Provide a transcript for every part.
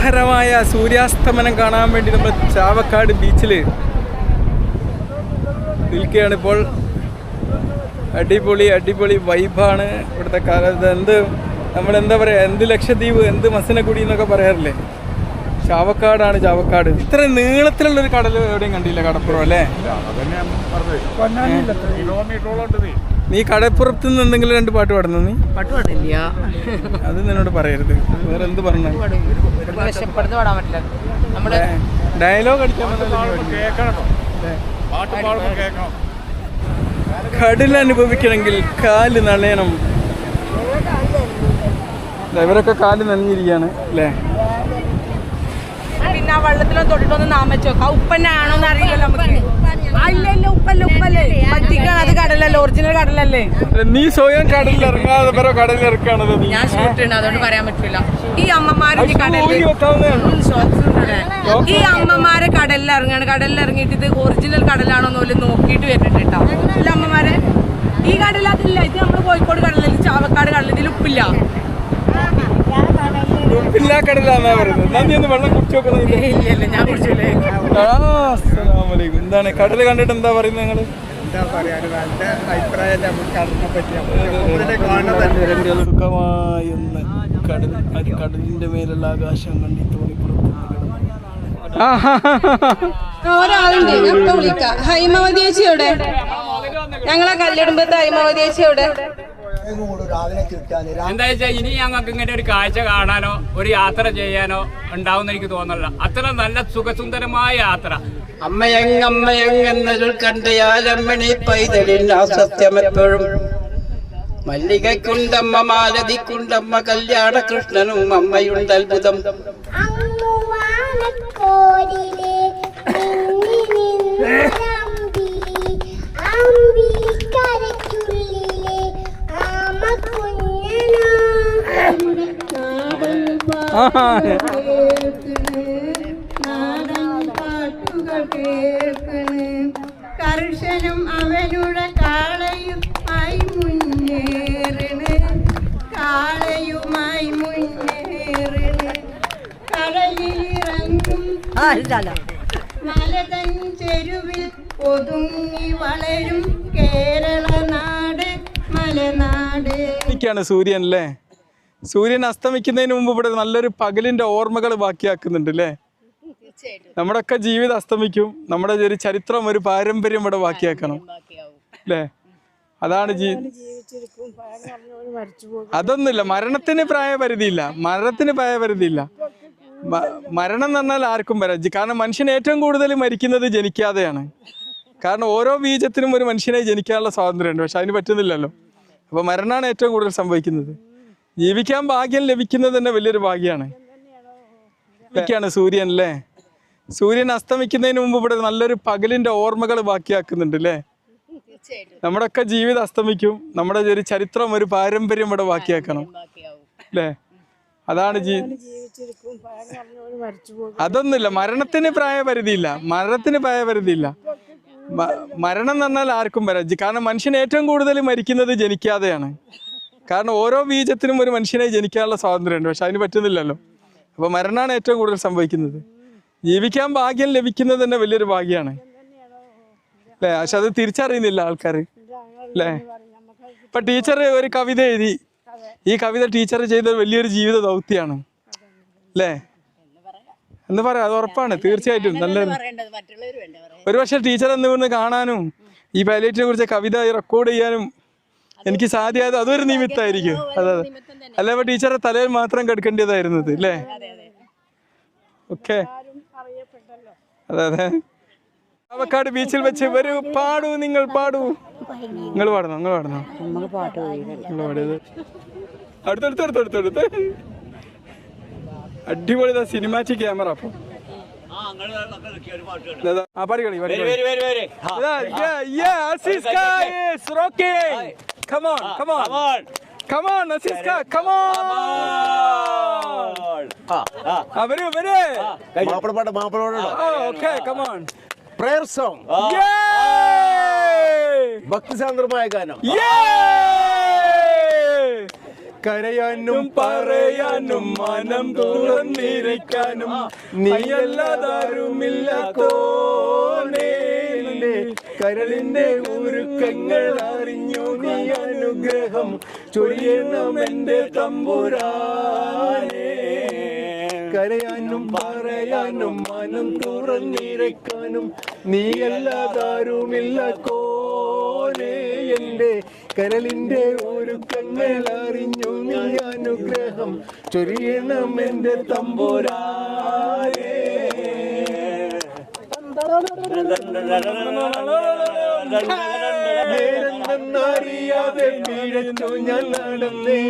മനോഹരമായ സൂര്യാസ്തമനം കാണാൻ വേണ്ടി നമ്മൾ ചാവക്കാട് ബീച്ചിൽ നിൽക്കുകയാണ് ഇപ്പോൾ. അടിപൊളി അടിപൊളി വൈബാണ് ഇവിടുത്തെ കാലത്ത് എന്ത് നമ്മളെന്താ പറയുക എന്ത് ലക്ഷദ്വീപ് എന്ത് മസനക്കുടി എന്നൊക്കെ പറയാറില്ലേ? ചാവക്കാടാണ് ചാവക്കാട്. ഇത്ര നീളത്തിലുള്ളൊരു കടൽ എവിടെയും കണ്ടില്ല കടപ്പുറം അല്ലേ? നീ കടപ്പുറത്ത് നിന്ന് എന്തെങ്കിലും രണ്ട് പാട്ട് പാടുന്നു നീ? പാട്ട് പാടില്ല. അത് നിന്നോട് പറയരുത്. വേറെ എന്ത് പറഞ്ഞു പാടാൻ പറ്റില്ല. ഡയലോഗ് അടിക്കാൻ കടൽ അനുഭവിക്കണമെങ്കിൽ കാൽ നനയണം. ഇവരൊക്കെ കാൽ നനഞ്ഞിരിക്കുകയാണ് അല്ലേ? പിന്നെ ആ വെള്ളത്തിലോ തൊട്ടിട്ടൊന്ന് നാമച്ചോ വെച്ച് അത് കടലല്ലേ ഒറിജിനൽ കടലല്ലേ? നീ സ്വയം കടലിൽ ഇറങ്ങാതെ കടലിൽ ഇറക്കാണത് ഞാൻ ഷൂട്ടുണ്ട് അതുകൊണ്ട് പറയാൻ പറ്റില്ല ഈ അമ്മമാര്. ഈ അമ്മമാരെ കടലിൽ ഇറങ്ങാണ് കടലിൽ ഇറങ്ങിയിട്ട് ഇത് ഒറിജിനൽ കടലാണോ എന്ന് നോക്കിയിട്ട് വരുന്നുണ്ട് കേട്ടോ. അല്ല അമ്മമാരെ. ഈ കടലതില്ല. ഇത് നമ്മൾ കോഴിക്കോട് കടലിൽ ചാവക്കാട് കടലിൽ ഇതിൽ ഉപ്പില്ല. പറയുന്നത് ഒന്ന് വെള്ളം കുടിച്ചു നോക്കുന്നത് എന്താണ് കടൽ കണ്ടിട്ട് എന്താ പറയുന്നത് നിങ്ങൾ? എന്താ പറയാ നല്ല അഭിപ്രായം നമുക്ക് പറ്റി കടൽ അത് കടലിന്റെ മേലുള്ള ആകാശം കണ്ടി തോന്നിപ്പുറത്ത് ഒരാളുണ്ട്. ഞാൻ ഇപ്പൊ വിളിക്കാം. ഹൈമവതി ചേച്ചിയോടെ ഞങ്ങളെ കല്ലിടുമ്പത്തെ ഹൈമവതി ചേച്ചിയോടെ എന്താ വെച്ചാൽ ഇനി ഞങ്ങൾക്ക് ഇങ്ങനെ ഒരു കാഴ്ച കാണാനോ ഒരു യാത്ര ചെയ്യാനോ ഉണ്ടാവുന്ന എനിക്ക് തോന്നല അത്ര നല്ല സുഖസുന്ദരമായ യാത്ര. കണ്ടയാലമ്മണി എപ്പോഴും. മല്ലികയ്ക്കുണ്ടമ്മ മാലതിക്കുണ്ടമ്മ കല്യാണ കൃഷ്ണനും അമ്മയുണ്ട് അത്ഭുതം. കർഷനും അവനുടെ കാളയുമായി മുന്നേറണ് കാളയുമായി മുന്നേറണ് കടലിലിറങ്ങും മലതൻ ചെരുവിൽ ഒതുങ്ങി വളരും കേരള നാട് മലനാട് സൂര്യൻ അല്ലേ? സൂര്യൻ അസ്തമിക്കുന്നതിന് മുമ്പ് ഇവിടെ നല്ലൊരു പകലിന്റെ ഓർമ്മകൾ ബാക്കിയാക്കുന്നുണ്ട് അല്ലേ നമ്മുടെയൊക്കെ ജീവിതം അസ്തമിക്കും. നമ്മുടെ ഒരു ചരിത്രം ഒരു പാരമ്പര്യം ഇവിടെ ബാക്കിയാക്കണം. അല്ലേ അതാണ് ജീ അതൊന്നുമില്ല. മരണത്തിന് പ്രായപരിധിയില്ല. മരണത്തിന് പ്രായപരിധിയില്ല. മരണം എന്ന് പറഞ്ഞാൽ ആർക്കും വരാം കാരണം മനുഷ്യൻ ഏറ്റവും കൂടുതൽ മരിക്കുന്നത് ജനിക്കാതെയാണ്. കാരണം ഓരോ ബീജത്തിനും ഒരു മനുഷ്യനെ ജനിക്കാനുള്ള സ്വാതന്ത്ര്യമുണ്ട്. പക്ഷെ അതിന് പറ്റുന്നില്ലല്ലോ. അപ്പോൾ മരണമാണ് ഏറ്റവും കൂടുതൽ സംഭവിക്കുന്നത്. ജീവിക്കാൻ ഭാഗ്യം ലഭിക്കുന്നത് തന്നെ വലിയൊരു ഭാഗ്യമാണ് ഇതൊക്കെയാണ് സൂര്യൻ അല്ലേ? സൂര്യൻ അസ്തമിക്കുന്നതിന് മുമ്പ് ഇവിടെ നല്ലൊരു പകലിന്റെ ഓർമ്മകൾ ബാക്കിയാക്കുന്നുണ്ട് അല്ലേ? നമ്മുടെയൊക്കെ ജീവിതം അസ്തമിക്കും. നമ്മുടെ ഒരു ചരിത്രം ഒരു പാരമ്പര്യം ഇവിടെ ബാക്കിയാക്കണം. അല്ലേ? അതാണ് ജീ അതൊന്നുമില്ല. മരണത്തിന് പ്രായപരിധിയില്ല. മരണത്തിന് പ്രായപരിധിയില്ല. മരണം എന്ന് പറഞ്ഞാൽ ആർക്കും വരാം. കാരണം മനുഷ്യൻ ഏറ്റവും കൂടുതൽ മരിക്കുന്നത് ജനിക്കാതെയാണ്. കാരണം ഓരോ ബീജത്തിനും ഒരു മനുഷ്യനെ ജനിക്കാനുള്ള സ്വാതന്ത്ര്യമുണ്ട്. പക്ഷെ അതിന് പറ്റുന്നില്ലല്ലോ. അപ്പോൾ മരണമാണ് ഏറ്റവും കൂടുതൽ സംഭവിക്കുന്നത്. ജീവിക്കാൻ ഭാഗ്യം ലഭിക്കുന്നത് തന്നെ വലിയൊരു ഭാഗ്യമാണ്. അല്ലേ? പക്ഷെ അത് തിരിച്ചറിയുന്നില്ല ആൾക്കാർ അല്ലേ? ഇപ്പൊ ടീച്ചർ ഒരു കവിത എഴുതി. ഈ കവിത ടീച്ചർ ചെയ്ത വലിയൊരു ജീവിത ദൗത്യമാണ്. അല്ലേ? എന്ന് പറയാം. അത് ഉറപ്പാണ്. തീർച്ചയായിട്ടും. നല്ലത്. ഒരു പക്ഷെ ടീച്ചർ എന്ന് കാണാനും ഈ പൈലറ്റിനെ കുറിച്ച് കവിത റെക്കോർഡ് ചെയ്യാനും എനിക്ക് സാധ്യത അതൊരു നിമിത്തമായിരിക്കും അതെ അതെ അല്ല അപ്പൊ ടീച്ചറെ തലയിൽ മാത്രം കെടുക്കേണ്ടതായിരുന്നത് അല്ലേ ഓക്കെ. അതെ അതെ. ചാവക്കാട് ബീച്ചിൽ വെച്ച് വരൂ പാടൂ നിങ്ങൾ പാടൂ. നിങ്ങൾ പാടണം നിങ്ങൾ പാടണം? നിങ്ങൾ പാടിയത്. അടുത്തടുത്ത് അടുത്തടുത്ത് അടുത്ത് അടിപൊളി സിനിമാറ്റിക് ക്യാമറ അപ്പൊ. ആ പാടി കളി പാടി കളി. on, ah, come on. Come on, come on. Come on, Asiska, come on. ആ, വരൂ, വരൂ. മാപ്പിളപ്പാട്ട് Oh, okay, come on. Prayer song Yay! ഭക്തിസാന്ദ്രമായ ഗാനം Yay! കരയാനും പറയാനും മനം തുറന്നിരിക്കാനും നീയല്ലാതാരുമില്ല കോനേ കരളിന്റെ ഉരുക്കങ്ങൾ അറിഞ്ഞു നീ അനുഗ്രഹം. ചൊരിയണം എന്റെ തമ്പുരാനേ. കരയാനും പറയാനും മനം തുറന്നിരക്കാനും നീയല്ലാതാരുമില്ല കോനേ എന്റെ കരളിന്റെ ഒരുക്കങ്ങൾ അറിഞ്ഞു നീ അനുഗ്രഹം. ചൊരിയണം എന്റെ തമ്പുരാനേ. നേരെന്തെന്നറിയാതെ പിഴച്ചു ഞാൻ നടന്നേ.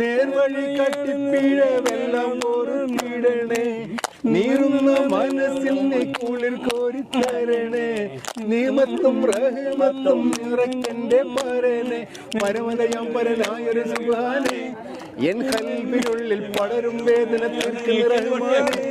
നേർവഴി കട്ടിപ്പിഴ വെള്ളം ഒരു ഓർത്തിടണേ നീറുന്ന മനസ്സിൽ നീ കുളിർ കോരിത്തരണേ നിയമത്തും റഹമത്തും നിറക്കന്റെ മരനെ പരമതയാം പരനായൊരു സുഖാനെ എൻ കൽവിനുള്ളിൽ പടരും വേദന തീർക്കുന്ന റഹ്മാനെ